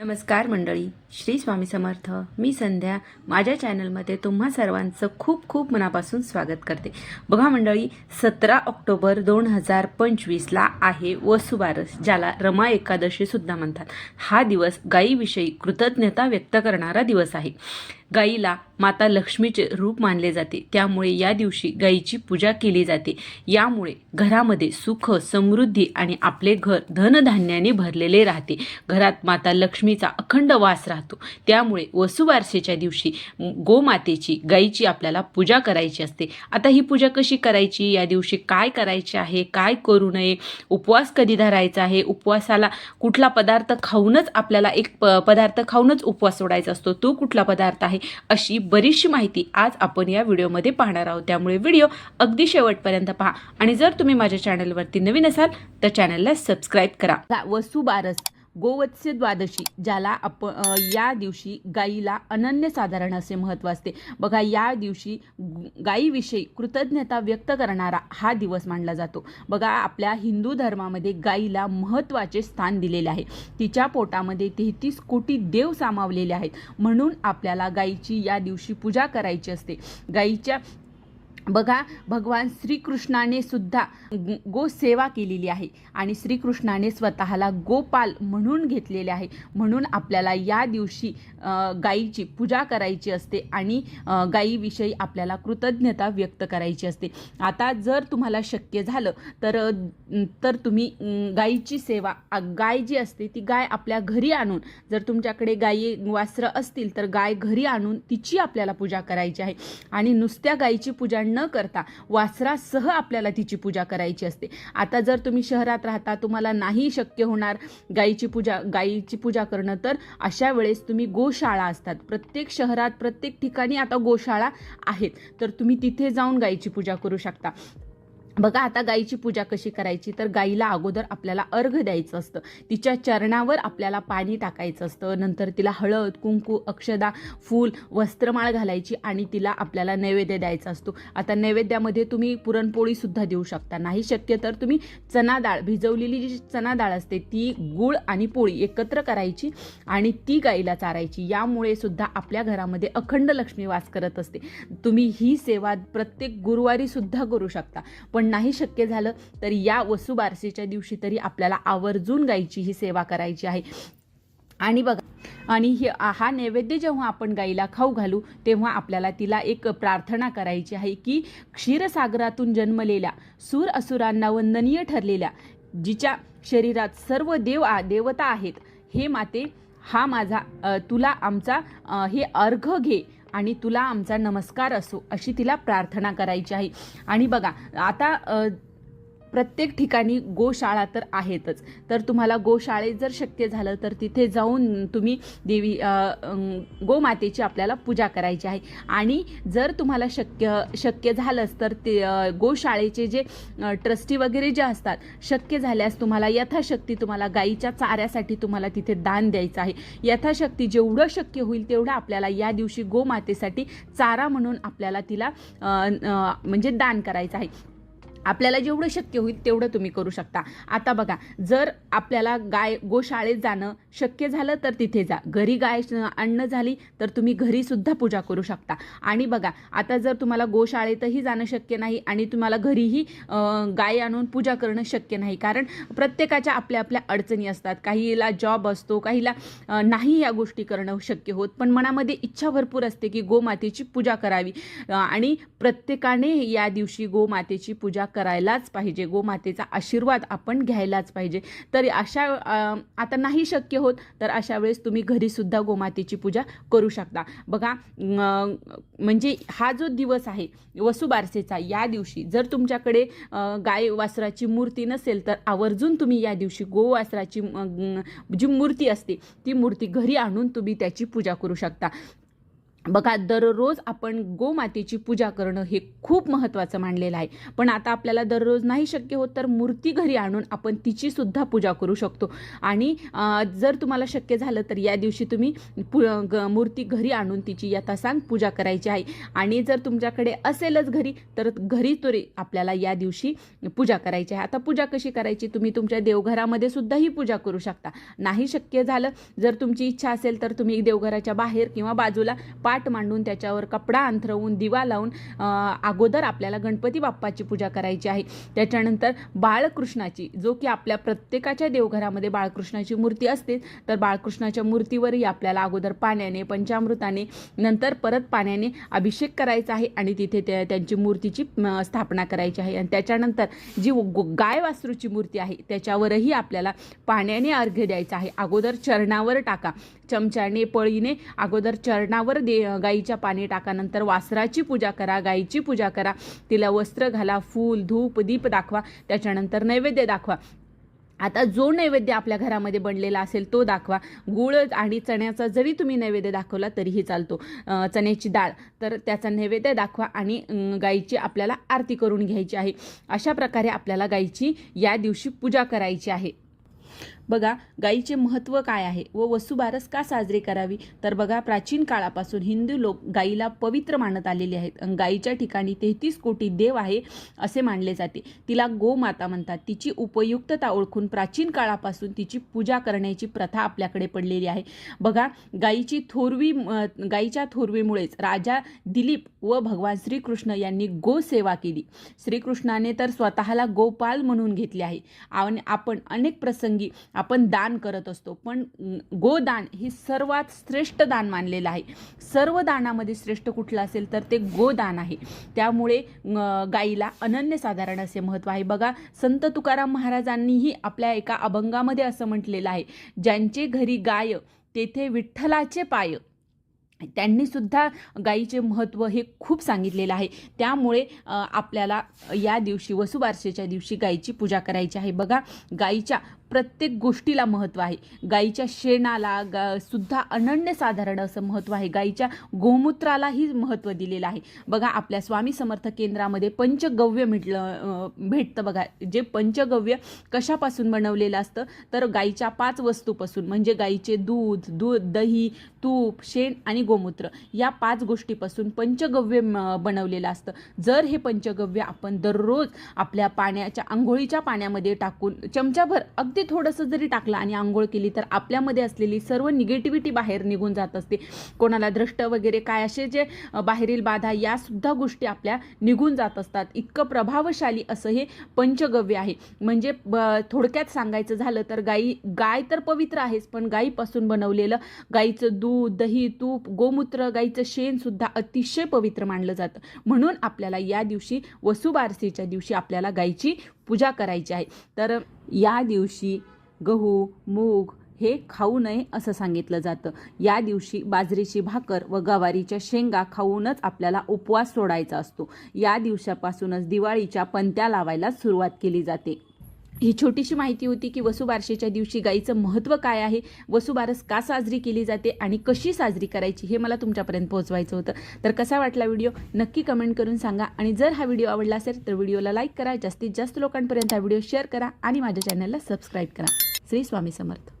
नमस्कार मंडळी श्री स्वामी समर्थ. मी संध्या. माझ्या चॅनलमध्ये तुम्हा सर्वांचं खूप खूप मनापासून स्वागत करते. बघा मंडळी सतरा ऑक्टोबर दोन हजार पंचवीसला आहे वसुबारस ज्याला रमा एकादशी सुद्धा म्हणतात. हा दिवस गायीविषयी कृतज्ञता व्यक्त करणारा दिवस आहे. गाईला माता लक्ष्मीचे रूप मानले जाते. त्यामुळे या दिवशी गाईची पूजा केली जाते. यामुळे घरामध्ये सुख समृद्धी आणि आपले घर धनधान्याने भरलेले राहते. घरात माता लक्ष्मीचा अखंड वास राहतो. त्यामुळे वसुवारसेच्या दिवशी गोमातेची गाईची आपल्याला पूजा करायची असते. आता ही पूजा कशी करायची? या दिवशी काय करायचे आहे? काय करू नये? उपवास कधी धरायचा आहे? उपवासाला कुठला पदार्थ खाऊनच आपल्याला एक प पदार्थ खाऊनच उपवास सोडायचा असतो. तो कुठला पदार्थ आहे? अशी बरीचशी माहिती आज आपण या व्हिडिओमध्ये पाहणार आहोत. त्यामुळे व्हिडिओ अगदी शेवटपर्यंत पहा. आणि जर तुम्ही माझ्या चॅनलवरती नवीन असाल तर चॅनलला सबस्क्राईब करा. वसुबारस. गोवत्स्य द्वादशी ज्याला आपण या दिवशी गाईला अनन्यसाधारण असे महत्त्व असते. बघा या दिवशी गाईविषयी कृतज्ञता व्यक्त करणारा हा दिवस मानला जातो. बघा आपल्या हिंदू धर्मामध्ये गाईला महत्त्वाचे स्थान दिलेले आहे. तिच्या पोटामध्ये तेहतीस कोटी देव सामावलेले आहेत. म्हणून आपल्याला गाईची या दिवशी पूजा करायची असते. गाईच्या बघा भगवान श्रीकृष्णाने सुद्धा गोसेवा केलेली आहे आणि श्रीकृष्णाने स्वतःला गोपाल म्हणून घेतलेले आहे. म्हणून आपल्याला या दिवशी गाईची पूजा करायची असते आणि गाईविषयी आपल्याला कृतज्ञता व्यक्त करायची असते. आता जर तुम्हाला शक्य झालं तर तर तुम्ही गाईची सेवा गाय जी असते ती गाय आपल्या घरी आणून जर तुमच्याकडे गायी वासरं असतील तर गाय घरी आणून तिची आपल्याला पूजा करायची आहे. आणि नुसत्या गायीची पूजा न करता वासरासह आपल्याला तिची पूजा करायची असते. आता जर तुम्ही शहरात राहता तुम्हाला नाही शक्य होणार गायीची पूजा गायीची पूजा करणं तर अशा वेळेस तुम्ही गोशाळा असतात. प्रत्येक शहरात प्रत्येक ठिकाणी आता गोशाळा आहेत. तर तुम्ही तिथे जाऊन गायीची पूजा करू शकता. बघा आता गाईची पूजा कशी करायची? तर गाईला अगोदर आपल्याला अर्घ द्यायचं असतं. तिच्या चरणावर आपल्याला पाणी टाकायचं असतं. नंतर तिला हळद कुंकू अक्षदा फूल वस्त्रमाळ घालायची आणि तिला आपल्याला नैवेद्य द्यायचा असतो. आता नैवेद्यामध्ये तुम्ही पुरणपोळीसुद्धा देऊ शकता. नाही शक्य तर तुम्ही चना डाळ भिजवलेली जी चना डाळ असते ती गूळ आणि पोळी एकत्र करायची आणि ती गाईला चारायची. यामुळे सुद्धा आपल्या घरामध्ये अखंड लक्ष्मी वास करत असते. तुम्ही ही सेवा प्रत्येक गुरुवारीसुद्धा करू शकता. पण नाही शक्य झालं तर या वसुबारसेच्या दिवशी तरी आपल्याला आवर्जून गायची ही सेवा करायची आहे. आणि बघा आणि हे हा नैवेद्य जेव्हा आपण गाईला खाऊ घालू तेव्हा आपल्याला तिला एक प्रार्थना करायची आहे की क्षीरसागरातून जन्मलेल्या सूर असुरांना वंदनीय ठरलेल्या जिच्या शरीरात सर्व देव आ देवता आहेत हे माते हा माझा तुला आमचा हे अर्घ घे. आणि तुला आमचा नमस्कार असो अशी तिला प्रार्थना करायची आहे. आणि बघा आता प्रत्येक ठिकाणी गोशाळा तर आहेतच. तर तुम्हाला गोशाळेत जर शक्य झालं तर तिथे जाऊन तुम्ही देवी गोमातेची आपल्याला पूजा करायची आहे. आणि जर तुम्हाला शक्य शक्य झालंच तर ते गोशाळेचे जे ट्रस्टी वगैरे जे असतात शक्य झाल्यास तुम्हाला यथाशक्ती तुम्हाला गाईच्या चाऱ्यासाठी तुम्हाला तिथे दान द्यायचं आहे. यथाशक्ती जेवढं शक्य होईल तेवढं आपल्याला या दिवशी गोमातेसाठी चारा म्हणून आपल्याला तिला म्हणजे दान करायचं आहे. आपल्याला जेवढं शक्य होईल तेवढं तुम्ही करू शकता. आता बघा जर आपल्याला गाय गोशाळेत जाणं शक्य झालं तर तिथे जा. घरी गाय अन्न झाली तर तुम्ही घरीसुद्धा पूजा करू शकता. आणि बघा आता जर तुम्हाला गोशाळेतही जाणं शक्य नाही आणि तुम्हाला घरीही गाय आणून पूजा करणं शक्य नाही. कारण प्रत्येकाच्या आपल्या आपल्या अडचणी असतात. काहीला जॉब असतो काहीला नाही या गोष्टी करणं शक्य होत. पण मनामध्ये इच्छा भरपूर असते की गोमातेची पूजा करावी. आणि प्रत्येकाने या दिवशी गोमातेची पूजा करायलाच पाहिजे. गोमातेचा आशीर्वाद आपण घ्यायलाच पाहिजे. तर अशा आता नाही शक्य होत तर अशा वेळेस तुम्ही घरीसुद्धा गोमातेची पूजा करू शकता. बघा म्हणजे हा जो दिवस आहे वसुबारसेचा या दिवशी जर तुमच्याकडे गाय वासराची मूर्ती नसेल तर आवर्जून तुम्ही या दिवशी गोवासराची जी मूर्ती असते ती मूर्ती घरी आणून तुम्ही त्याची पूजा करू शकता. बघा दररोज आपण गोमातेची पूजा करणं हे खूप महत्त्वाचं मानलेलं आहे. पण आता आपल्याला दररोज नाही शक्य होत तर मूर्ती घरी आणून आपण तिचीसुद्धा पूजा करू शकतो. आणि जर तुम्हाला शक्य झालं तर या दिवशी तुम्ही पु ग मूर्ती घरी आणून तिची यथासांग पूजा करायची आहे. आणि जर तुमच्याकडे असेलच घरी तर घरी तरी आपल्याला या दिवशी पूजा करायची आहे. आता पूजा कशी करायची? तुम्ही तुमच्या देवघरामध्ये सुद्धा ही पूजा करू शकता. नाही शक्य झालं जर तुमची इच्छा असेल तर तुम्ही देवघराच्या बाहेर किंवा बाजूला पा ताट मांडून त्याच्यावर कपडा अंथरवून दिवा लावून अगोदर आपल्याला गणपती बाप्पाची पूजा करायची आहे. त्याच्यानंतर बाळकृष्णाची जो की आपल्या प्रत्येकाच्या देवघरामध्ये बाळकृष्णाची मूर्ती असते तर बाळकृष्णाच्या मूर्तीवरही आपल्याला अगोदर पाण्याने पंचामृताने नंतर परत पाण्याने अभिषेक करायचा आहे आणि तिथे त्या त्यांची मूर्तीची स्थापना करायची आहे. आणि त्याच्यानंतर जी गो- गाय वासरूची मूर्ती आहे त्याच्यावरही आपल्याला पाण्याने अर्घ्य द्यायचा आहे. अगोदर चरणावर टाका. चमच्याने पळीने अगोदर चरणावर दे गाईच्या पाणी टाकानंतर वासराची पूजा करा गाईची पूजा करा. तिला वस्त्र घाला फूल धूप दीप दाखवा. त्याच्यानंतर नैवेद्य दाखवा. आता जो नैवेद्य आपल्या घरामध्ये बनलेला असेल तो दाखवा. गुळ आणि चण्याचा जरी तुम्ही नैवेद्य दाखवला तरीही चालतो. चण्याची डाळ. तर त्याचा नैवेद्य दाखवा आणि गाईची आपल्याला आरती करून घ्यायची आहे. अशा प्रकारे आपल्याला गाईची या दिवशी पूजा करायची आहे. बघा गाईचे महत्त्व काय आहे व वसुबारस का साजरी करावी? तर बघा प्राचीन काळापासून हिंदू लोक गाईला पवित्र मानत आलेले आहेत गाईच्या ठिकाणी तेहतीस कोटी देव आहे असे मानले जाते. तिला गोमाता म्हणतात. तिची उपयुक्तता ओळखून प्राचीन काळापासून तिची पूजा करण्याची प्रथा आपल्याकडे पडलेली आहे. बघा गाईची थोरवी अ, गाईच्या थोरवीमुळेच राजा दिलीप व भगवान श्रीकृष्ण यांनी गोसेवा केली. श्रीकृष्णाने तर स्वतःला गोपाल म्हणून घेतले आहे. आणि आपण अनेक प्रसंगी आपण दान करत असतो. पण गोदान हे सर्वात श्रेष्ठ दान मानलेलं आहे. सर्व दानामध्ये श्रेष्ठ कुठलं असेल तर ते गोदान आहे. त्यामुळे गाईला अनन्यसाधारण असे महत्त्व आहे. बघा संत तुकाराम महाराजांनीही आपल्या एका अभंगामध्ये असं म्हटलेलं आहे. ज्यांचे घरी गाय तेथे विठ्ठलाचे पाय. त्यांनी सुद्धा गाईचे महत्त्व हे खूप सांगितलेलं आहे. त्यामुळे आपल्याला या दिवशी वसुबारसेच्या दिवशी गाईची पूजा करायची आहे. बघा गाईच्या प्रत्येक गोष्टीला महत्त्व आहे. गाईच्या शेणाला गा सुद्धा अनन्यसाधारण असं महत्त्व आहे. गाईच्या गोमूत्रालाही महत्त्व दिलेलं आहे. बघा आपल्या स्वामी समर्थ केंद्रामध्ये पंचगव्य म्हटलं भेटतं बघा. जे पंचगव्य कशापासून बनवलेलं असतं? तर गाईच्या पाच वस्तूपासून म्हणजे गाईचे दूध दूध दही तूप शेण आणि गोमूत्र या पाच गोष्टीपासून पंचगव्य बनवलेलं असतं. जर हे पंचगव्य आपण दररोज आपल्या पाण्याच्या आंघोळीच्या पाण्यामध्ये टाकून चमच्याभर अगदी थोडंसं जरी टाकलं आणि आंघोळ केली तर आपल्यामध्ये असलेली सर्व निगेटिव्हिटी बाहेर निघून जात असते. कोणाला द्रष्ट वगैरे काय असे जे बाहेरील बाधा यासुद्धा गोष्टी आपल्या निघून जात असतात. इतकं प्रभावशाली असं हे पंचगव्य आहे. म्हणजे ब- थोडक्यात सांगायचं झालं तर गाई गाय तर पवित्र आहेच पण गाईपासून बनवलेलं गाईचं दूध दही तूप गोमूत्र गाईचं शेणसुद्धा अतिशय पवित्र मानलं जातं. म्हणून आपल्याला या दिवशी वसुबारसीच्या दिवशी आपल्याला गाईची पूजा करायची आहे. तर या दिवशी गहू मूग हे खाऊ नये असं सांगितलं जातं. या दिवशी बाजरीची भाकर व गवारीच्या शेंगा खाऊनच आपल्याला उपवास सोडायचा असतो. या दिवसापासूनच दिवाळीच्या पंत्या लावायला सुरुवात केली जाते. ही छोटीशी माहिती होती की वसुबारशेच्या दिवशी गाईचं महत्त्व काय आहे वसुबारस का साजरी केली जाते आणि कशी साजरी करायची हे मला तुमच्यापर्यंत पोहोचवायचं होतं. तर कसा वाटला व्हिडिओ? नक्की कमेंट करून सांगा आणि जर हा व्हिडिओ आवडला असेल तर व्हिडिओला लाईक करा जास्तीत जास्त लोकांपर्यंत हा व्हिडिओ शेअर करा आणि माझ्या चॅनलला सबस्क्राईब करा. श्री स्वामी समर्थ.